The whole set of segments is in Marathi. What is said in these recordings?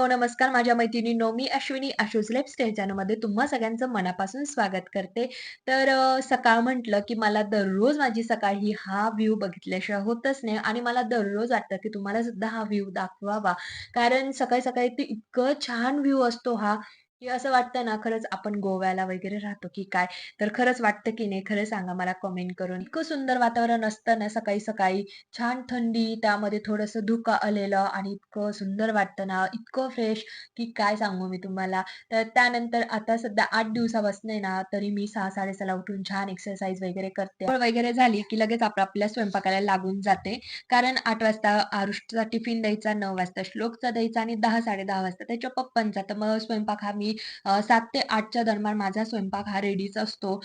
हॅलो, नमस्कार माझ्या मैत्रिणींनो, मी अश्विनी आशूज स्टेज चॅनलमध्ये तुम्हा सगळ्यांचं मनापासून स्वागत करते. तर सकाळ म्हटलं की मला दररोज माझी सकाळ ही हा व्ह्यू बघितल्याशिवाय होतच नाही आणि मला दररोज वाटतं की तुम्हाला सुद्धा हा व्ह्यू दाखवावा. कारण सकाळी-सकाळी ते इतकं छान व्ह्यू असतो हा, की असं वाटतं ना खरंच आपण गोव्याला वगैरे राहतो की काय? तर खरंच वाटतं की नाही? खरं सांगा मला कमेंट करून. इतकं सुंदर वातावरण असतं ना सकाळी-सकाळी, छान थंडी, त्यामध्ये थोडंसं धुकं आलेलं आणि इतकं सुंदर वाटतं ना, इतकं फ्रेश की काय सांगू मी तुम्हाला. तर त्यानंतर आता सध्या आठ दिवसापासून ना, तरी मी सहा साडेसाला उठून छान एक्सरसाइज वगैरे करते. वगैरे झाली की लगेच आपापल्या स्वयंपाकाला लागून जाते. कारण आठ वाजता आरुष्टचा टिफिन द्यायचा, नऊ वाजता श्लोकचा द्यायचा आणि दहा साडे दहा वाजता त्याच्या पप्पांचा. तर मग स्वयंपाक हा मी अ, 7 ते आठच्या दरम्यान माझा स्वयंपाक हा रेडीच असतो.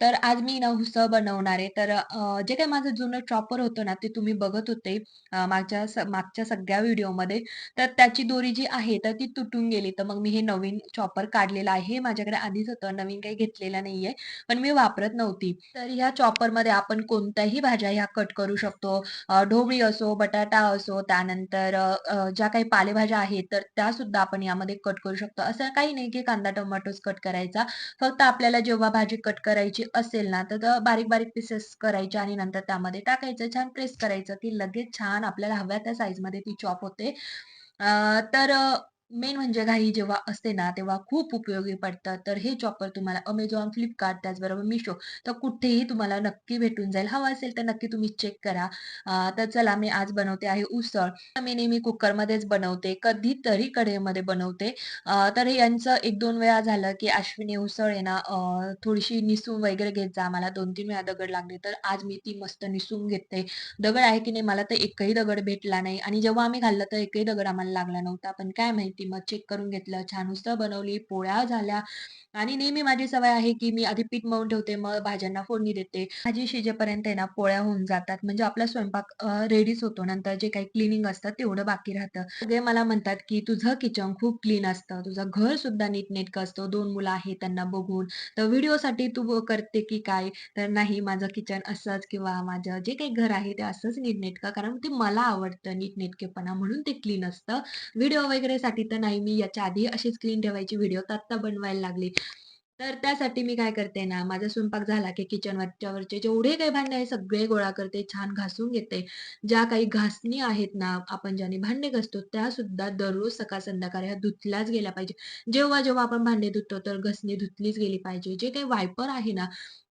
तर आज मी ना बनवणार आहे. तर जे काही माझं जुनं चॉपर होतं ना, ते तुम्ही बघत होते मागच्या मागच्या सगळ्या व्हिडिओमध्ये. तर त्याची दोरी जी आहे, तर ती तुटून गेली. तर मग मी हे नवीन चॉपर काढलेलं आहे. माझ्याकडे आधीच होतं, नवीन काही घेतलेलं नाहीये. पण मी वापरत नव्हती. तर ह्या चॉपरमध्ये आपण कोणत्याही भाज्या ह्या कट करू शकतो. ढोबळी असो, बटाटा असो, त्यानंतर ज्या काही पालेभाज्या आहेत, तर त्या सुद्धा आपण यामध्ये कट करू शकतो. असं काही नाही की कांदा, टोमॅटोच कट करायचा. फक्त आपल्याला जेव्हा भाजी कट करायची असेल ना, तर बारीक-बारीक पीसेस करायचे आणि नंतर त्यामध्ये टाकायचं, छान प्रेस करायचं, की लगेच छान आपल्याला हव्या त्या साईजमध्ये ती चॉप होते. तर मेन म्हणजे घाई जेव्हा असते ना, तेव्हा खूप उपयोगी पडतं. तर हे चॉपर तुम्हाला अमेझॉन फ्लिपकार्ट त्याचबरोबर मिशो तर कुठेही तुम्हाला नक्की भेटून जाईल. हवं असेल तर नक्की तुम्ही चेक करा. तर चला मी आज बनवते आहे उसळ. मी नेहमी कुकरमध्येच बनवते, कधीतरी कढईमध्ये बनवते. तर यांचं 1-2 वेळा झालं, की "अश्विनी उसळ आहे ना, थोडीशी निसून वगैरे घेत जा." मला 2-3 वेळा दगड लागले. तर आज मी ती मस्त निसून घेते. दगड आहे की नाही मला तर एकही दगड भेटला नाही आणि जेव्हा आम्ही खाल्लं तर एकही दगड आम्हाला लागला नव्हता. पण काय माहिती मग चेक करून घेतलं, छान उसळ बनवली, पोळ्या झाल्या आणि नेहमी माझी सवय आहे, की मी आधी पीठ मळून ठेवते, मग भाज्यांना फोडणी देते. भाजी शिजेपर्यंत आहे ना पोळ्या होऊन जातात. म्हणजे आपला स्वयंपाक रेडीच होतो. नंतर जे काही क्लिनिंग असतं तेवढं बाकी राहतं. सगळे मला म्हणतात, की "तुझं किचन खूप क्लीन असतं, तुझं घर सुद्धा नीटनेटकं असतं. दोन मुलं आहेत त्यांना बघून, तर व्हिडिओसाठी तू करते की काय?" तर नाही माझं किचन असंच किंवा माझं जे काही घर आहे ते असंच नीटनेटकं कारण ते मला आवडतं नीटनेटकेपणा म्हणून ते क्लीन असतं. व्हिडिओ वगैरेसाठी तर नाही मी याच्या आधी अशी क्लीन ठेवायची व्हिडिओ तर आत्ता बनवायला लागली. तर त्यासाठी मी काय करते ना, माझा स्वयंपाक झाला की किचनवरच्यावरचे वरचे जेवढे काही भांडे आहेत सगळे गोळा करते, छान घासून घेते. ज्या काही घासणी आहेत ना, आपण ज्याने भांडे घासतो त्या सुद्धा दररोज सकाळ-संध्याकाळ ह्या धुतल्याच गेल्या पाहिजे. जेव्हा-जेव्हा आपण भांडे धुतो तर घसणी धुतलीच गेली पाहिजे. जे काही वायपर आहे ना,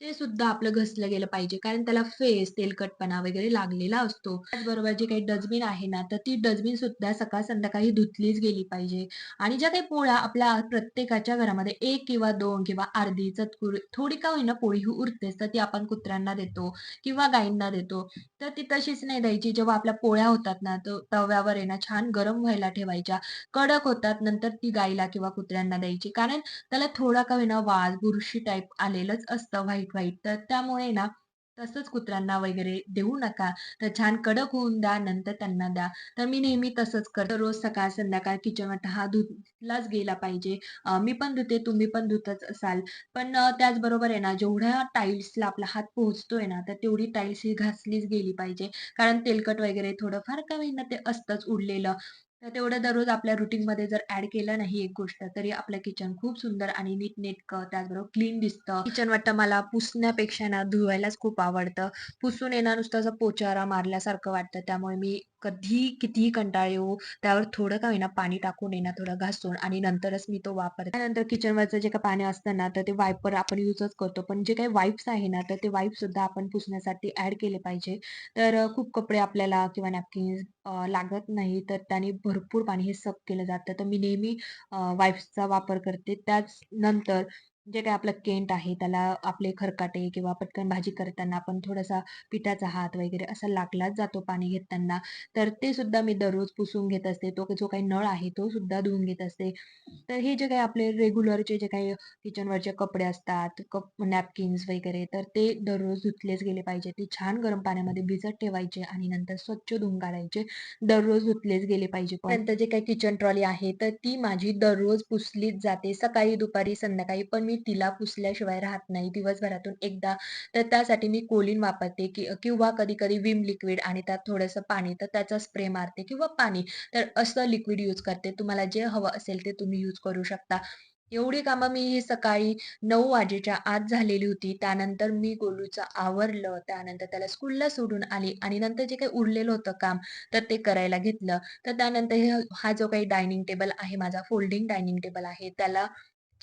ते सुद्धा आपलं घसलं गेलं पाहिजे. कारण त्याला फेस, तेलकटपणा वगैरे लागलेला असतो. त्याचबरोबर जे काही डस्टबिन आहे ना, तर ती डस्टबिन सुद्धा सकाळ-संध्याकाळी धुतलीच गेली पाहिजे. आणि ज्या काही पोळ्या आपल्या प्रत्येकाच्या घरामध्ये एक किंवा दोन किंवा अर्धी चतकुर थोडी का होईना पोळी ही उरतेच, तर ती आपण कुत्र्यांना देतो किंवा गायींना देतो. तर ती तशीच नाही द्यायची. जेव्हा आपल्या पोळ्या होतात ना, तर तव्यावर आहे ना छान गरम व्हायला ठेवायच्या. कडक होतात, नंतर ती गायीला किंवा कुत्र्यांना द्यायची. कारण त्याला थोडा का होईना वास, बुरशी टाईप आलेलंच असतं वाईट वाईट तर त्यामुळे ना तसंच कुत्र्यांना वगैरे देऊ नका. तर छान कडक होऊन द्या, नंतर त्यांना द्या. तर मी नेहमी तसंच करतो रोज सकाळ, संध्याकाळ किचन वाटा हा धुतलाच गेला पाहिजे. मी पण धुते, तुम्ही पण धुतच असाल. पण त्याचबरोबर आहे ना, जेवढ्या टाईल्सला आपला हात पोहोचतोय ना, तर तेवढी टाईल्स ही घासलीच गेली पाहिजे. कारण तेलकट वगैरे थोडंफार कमी ना ते असतंच उडलेलं. तर तेवढं दररोज आपल्या रुटीनमध्ये जर ऍड केलं नाही एक गोष्ट, तरी आपलं किचन खूप सुंदर आणि नीटनेटकं त्याचबरोबर क्लीन दिसतं. किचन वाटतं मला पुसण्यापेक्षा ना धुवायलाच खूप आवडतं. पुसून येणार नुसतं असं पोचारा मारल्यासारखं वाटतं. त्यामुळे मी कधी कितीही कंटाळ येऊ त्यावर थोडं का होईना पाणी टाकून येणार थोडं घासून आणि नंतरच मी तो वापरते. त्यानंतर किचनवरचं जे काही पाणी असतं ना, तर ते वायपर आपण युजच करतो. पण जे काही वाईप्स आहे ना, तर ते वाईप्ससुद्धा आपण पुसण्यासाठी ऍड केले पाहिजे. तर खूप कपडे आपल्याला किंवा नॅपकिन्स लागत नाही, तर त्याने भरपूर पाणी हे सक केलं जातं. तर मी नेहमी वाईप्सचा वापर करते. त्याचनंतर जे काही आपलं केंट आहे, त्याला आपले खरकाटे किंवा पटकन भाजी करताना आपण थोडासा पिठाचा हात वगैरे असा लागलाच जातो पाणी घेताना. तर ते सुद्धा मी दररोज पुसून घेत असते. तो जो काही नळ आहे, तो सुद्धा धुवून घेत असते. तर हे जे काही आपले रेग्युलरचे जे काही किचनवरचे कपडे असतात, कप नॅपकिन्स वगैरे तर ते दररोज धुतलेच गेले पाहिजे. ते छान गरम पाण्यामध्ये भिजत ठेवायचे आणि नंतर स्वच्छ धुवून काढायचे. दररोज धुतलेच गेले पाहिजे. नंतर जे काही किचन ट्रॉली आहे, तर ती माझी दररोज पुसलीच जाते. सकाळी, दुपारी, संध्याकाळी पण मी मी तिला पुसल्याशिवाय राहत नाही. दिवसभरातून एकदा तर त्यासाठी मी कोलिन वापरते की किंवा कधी-कधी विम लिक्विड आणि त्यात थोडंसं पाणी तर त्याचा स्प्रे मारते किंवा पाणी. तर असं लिक्विड यूज करते. तुम्हाला जे हवं असेल ते तुम्ही यूज करू शकता. एवढी कामं मी ही सकाळी नऊ वाजेच्या आत झालेली होती. त्यानंतर मी गोलूचं आवरलं. त्यानंतर त्याला स्कूलला सोडून आली आणि नंतर जे काही उरलेलं होतं काम, तर ते करायला घेतलं. तर त्यानंतर हे हा जो काही डायनिंग टेबल आहे माझा, फोल्डिंग डायनिंग टेबल आहे, त्याला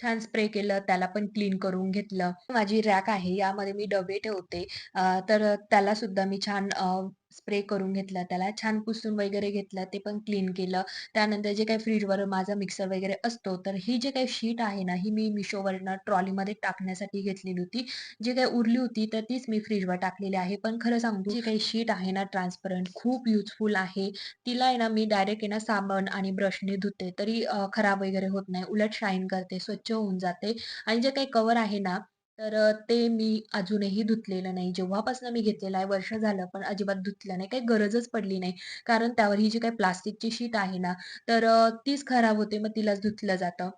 छान स्प्रे केलं, त्याला पण क्लीन करून घेतलं. माझी रॅक आहे, यामध्ये मी डबे ठेवते. तर त्याला सुद्धा मी छान स्प्रे करून घेतला. त्याला छान पुसून वगैरे घेतलं, ते पण क्लीन केलं. त्यानंतर जे काही फ्रीजवर माझा मिक्सर वगैरे असतो, तर ही जे काही शीट आहे ना, ही मी मिशोवरनं ट्रॉलीमध्ये टाकण्यासाठी घेतलेली होती. जी काही उरली होती, तर तीच मी फ्रीजवर टाकलेली आहे. पण खरं सांगतो जी काही शीट आहे ना ट्रान्सपरंट, खूप युजफुल आहे. तिला आहे ना, मी डायरेक्ट आहे ना, साबण आणि ब्रशने धुते, तरी खराब वगैरे होत नाही. उलट शाईन करते, स्वच्छ होऊन जाते आणि जे काही कव्हर आहे ना, तर ते मी अजूनही धुतलेलं नाही. जेव्हापासून मी घेतलेलं आहे, वर्ष झालं, पण अजिबात धुतलं नाही. काही गरजच पडली नाही. कारण त्यावर ही जी काही प्लास्टिकची शीट आहे ना, तर तीच खराब होते, मग तिलाच धुतलं जातं.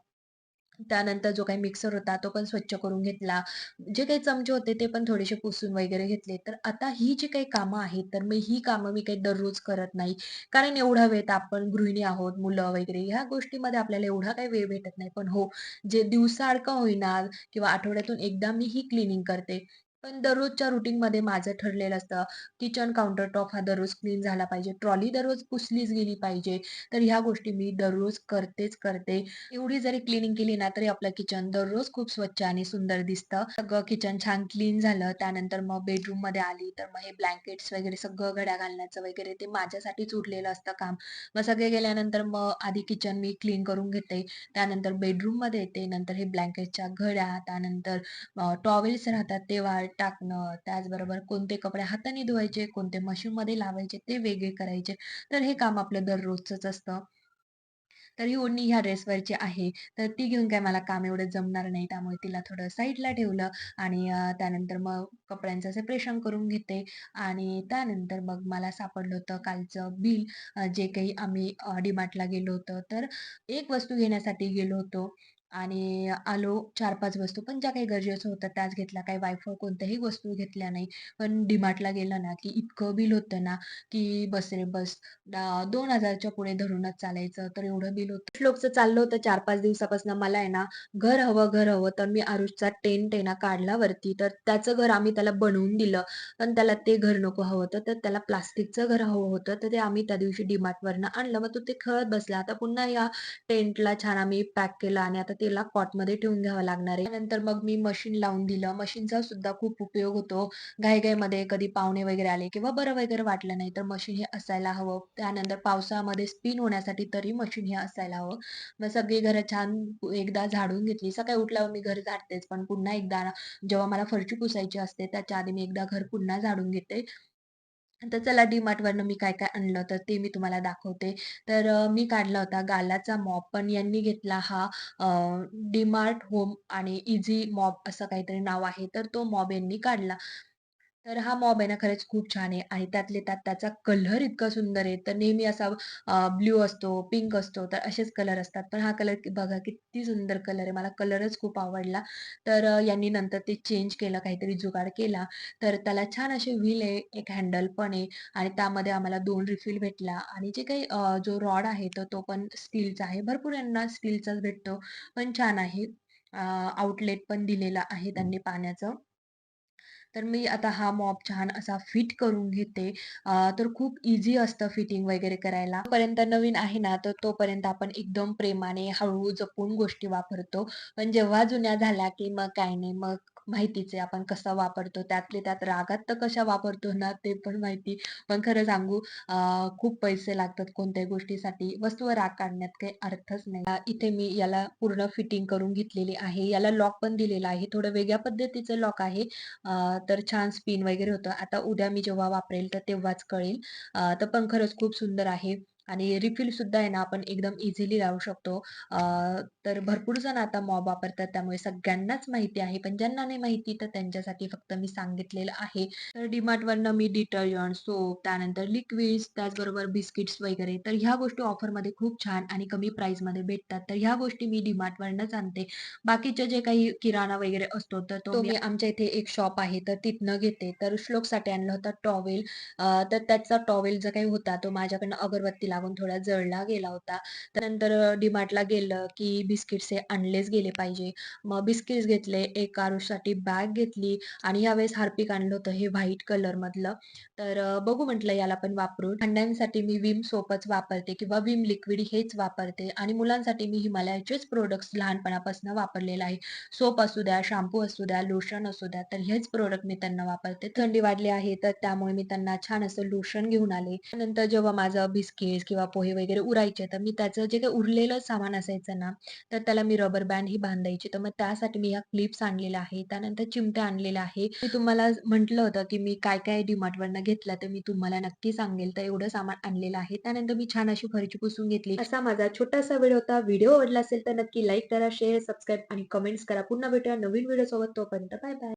त्यानंतर जो काही मिक्सर होता तो पण स्वच्छ करून घेतला. जे काही चमचे होते ते पण थोडेसे पुसून वगैरे घेतले. तर आता ही जी काही कामं आहेत, तर मी ही कामं मी काही दररोज करत नाही. कारण एवढा वेळ तर आपण गृहिणी आहोत, मुलं वगैरे ह्या गोष्टीमध्ये आपल्याला एवढा काही वेळ भेटत नाही. पण हो, जे दिवसाआड का होईना किंवा आठवड्यातून एकदा मी ही क्लिनिंग करते. पण दररोजच्या रुटीनमध्ये माझं ठरलेलं असतं, किचन काउंटर टॉप हा दररोज क्लीन झाला पाहिजे, ट्रॉली दररोज पुसलीच गेली पाहिजे. तर ह्या गोष्टी मी दररोज करतेच करते. एवढी जरी क्लीनिंग केली ना, तरी आपलं किचन दररोज खूप स्वच्छ आणि सुंदर दिसतं. सगळं किचन छान क्लीन झालं. त्यानंतर मग बेडरूममध्ये आली, तर मग हे ब्लँकेट्स वगैरे सगळं घड्या घालण्याचं वगैरे ते माझ्यासाठीच उरलेलं असतं काम. मग सगळे गेल्यानंतर मग आधी किचन मी क्लीन करून घेते. त्यानंतर बेडरूममध्ये येते. नंतर हे ब्लँकेटच्या घड्या, त्यानंतर टॉवेल्स राहतात ते वाळत टाकणं. त्याचबरोबर कोणते कपडे हाताने धुवायचे, कोणते मशीनमध्ये लावायचे ते वेगळे करायचे. तर हे काम आपलं दररोजचंच असतं. तर ही ओढणी ह्या ड्रेसवरची आहे. तर ती घेऊन काय मला काम एवढं जमणार नाही. त्यामुळे तिला थोडं साईडला ठेवलं आणि त्यानंतर मग कपड्यांचं सेपरेशन करून घेते आणि त्यानंतर मग मला सापडलं होतं कालचं बिल जे काही आम्ही डीमार्टला गेलो होतो. तर एक वस्तू घेण्यासाठी गेलो होतो आणि आलो 4-5 वस्तू पण ज्या काही गरजेचं होतं त्याच घेतल्या. काही वायफळ कोणत्याही वस्तू घेतल्या नाही. पण डीमार्टला गेलं ना, की इतकं बिल होतं ना, की बस रे बस. दोन हजारच्या पुढे धरूनच चालायचं. तर एवढं बिल होतं. श्लोकचं चाललं होतं 4-5 दिवसापासून मला आहे ना, घर हवं, घर हवं. तर मी आरुषचा टेंट आहे ना काढला वरती. तर त्याचं घर आम्ही त्याला बनवून दिलं. पण त्याला ते घर नको हवं होतं. तर त्याला प्लास्टिकचं घर हवं होतं. तर ते आम्ही त्या दिवशी डीमार्टवरनं आणलं. मग तो ते खेळत बसला. आता पुन्हा या टेंटला छान आम्ही पॅक केलं आणि आता तिला कॉटमध्ये ठेवून घ्यावं लागणार आहे. त्यानंतर मग मी मशीन लावून दिलं. मशीनचा सुद्धा खूप उपयोग होतो. घाईघाईमध्ये कधी पाहुणे वगैरे आले किंवा बरं वगैरे वाटलं नाही, तर मशीन हे असायला हवं. त्यानंतर पावसामध्ये स्पिन होण्यासाठी तरी मशीन हे असायला हवं. मग सगळी घरं छान एकदा झाडून घेतली. सकाळी उठल्यावर मी घर झाडतेच, पण पुन्हा एकदा जेव्हा मला फरची पुसायची असते, त्याच्या आधी मी एकदा घर पुन्हा झाडून घेते. तर चला डीमार्टवरनं मी काय-काय आणलं, तर ते मी तुम्हाला दाखवते. तर मी काढला होता गालाचा मॉप, पण यांनी घेतला हा डीमार्ट होम आणि इझी मॉप असं काहीतरी नाव आहे. तर तो मॉब यांनी काढला. तर हा मॉब आहे ना खरंच खूप छान आहे आणि त्यातल्या त्यात त्याचा कलर इतका सुंदर आहे. तर नेहमी असा ब्लू असतो, पिंक असतो, तर असेच कलर असतात. पण हा कलर बघा किती सुंदर कलर आहे. मला कलरच खूप आवडला. तर अ, यांनी नंतर ते चेंज केलं, काहीतरी जुगाड केला. तर त्याला छान असे व्हील आहे, एक हँडल पण आहे आणि त्यामध्ये आम्हाला 2 रिफिल भेटल्या आणि जे काही अ, जो रॉड आहे तर तो पण स्टीलचा आहे. भरपूर यांना स्टीलचाच भेटतो, पण छान आहे. आउटलेट पण दिलेला आहे त्यांनी पाण्याचं. तर मी आता हा मॉप छान असा फिट करून घेते. तर खूप इझी असतं फिटिंग वगैरे करायला. पर्यंत नवीन आहे ना, तर तोपर्यंत आपण एकदम प्रेमाने, हळू जपून गोष्टी वापरतो. पण जेव्हा जुन्या झाल्या, की मग काय नाही, मग माहितीच आहे आपण कसं वापरतो. त्यातले त्यात रागात तर कशा वापरतो ना, ते पण माहिती. पण खरं सांगू खूप पैसे लागतात कोणत्याही गोष्टीसाठी. वस्तूवर राग काढण्यात काही अर्थच नाही. इथे मी याला पूर्ण फिटिंग करून घेतलेली आहे. याला लॉक पण दिलेला आहे. थोडं वेगळ्या पद्धतीचं लॉक आहे. तर छान स्पिन वगैरे होतं. आता उद्या मी जेव्हा वापरेल तर तेव्हाच कळेल. तर पण खरंच खूप सुंदर आहे. आणि रिफिल सुद्धा आहे ना आपण एकदम इझिली लावू शकतो. तर भरपूर जण आता मॉप वापरतात त्यामुळे सगळ्यांनाच माहिती आहे. पण ज्यांना नाही माहिती तर त्यांच्यासाठी फक्त मी सांगितलेलं आहे. तर DMartवरनं मी डिटर्जंट, सोप, त्यानंतर लिक्विड्स, त्याचबरोबर बिस्किट्स वगैरे तर ह्या गोष्टी ऑफरमध्ये खूप छान आणि कमी प्राईसमध्ये भेटतात. तर ह्या गोष्टी मी DMartवरनंच आणते. बाकीचे जे काही किराणा वगैरे असतो तर तो मी आमच्या इथे एक शॉप आहे तर तिथनं घेते. तर श्लोकसाठी आणला होता टॉवेल तर त्याचा टॉवेल जो काही होता तो माझ्याकडनं अगरबत्ती लागून थोडा जळला गेला होता. त्यानंतर अ, गेलं की बिस्किट्स हे आणलेच गेले पाहिजे. मग बिस्किट्स घेतले, एक आरुषसाठी बॅग घेतली आणि यावेळेस हार्पिक आणलं होतं हे व्हाईट कलर मधलं तर बघू म्हटलं याला पण वापरून. थंड्यांसाठी मी विम सोपच वापरते किंवा विम लिक्विड हेच वापरते आणि मुलांसाठी मी हिमालयाचेच प्रोडक्ट्स लहानपणापासून वापरलेला आहे. सोप असू द्या, शॅम्पू असू द्या, लोशन असू द्या, तर हेच प्रोडक्ट मी त्यांना वापरते. थंडी वाढली आहे तर त्यामुळे मी त्यांना छान असं लोशन घेऊन आले. नंतर जेव्हा माझं बिस्किट किंवा पोहे वगैरे उरायचे तर मी त्याचं जे काही उरलेलं सामान असायचं ना, तर त्याला मी रबर बँड ही बांधायची. तर मग त्यासाठी मी ह्या क्लिप्स आणलेल्या आहे त्यानंतर चिमट्या आणलेल्या आहे. मी तुम्हाला म्हटलं होतं, की मी काय-काय डिमार्टवरनं घेतलं तर मी तुम्हाला नक्की सांगेल. तर एवढं सामान आणलेलं आहे. त्यानंतर मी छान अशी फरची पुसून घेतली. असा माझा छोटासा व्हिडिओ होता. व्हिडिओ आवडला असेल तर नक्की लाईक करा, शेअर, सबस्क्राईब आणि कमेंट्स करा. पुन्हा भेटूया नवीन व्हिडिओ सोबत तोपर्यंत बाय बाय.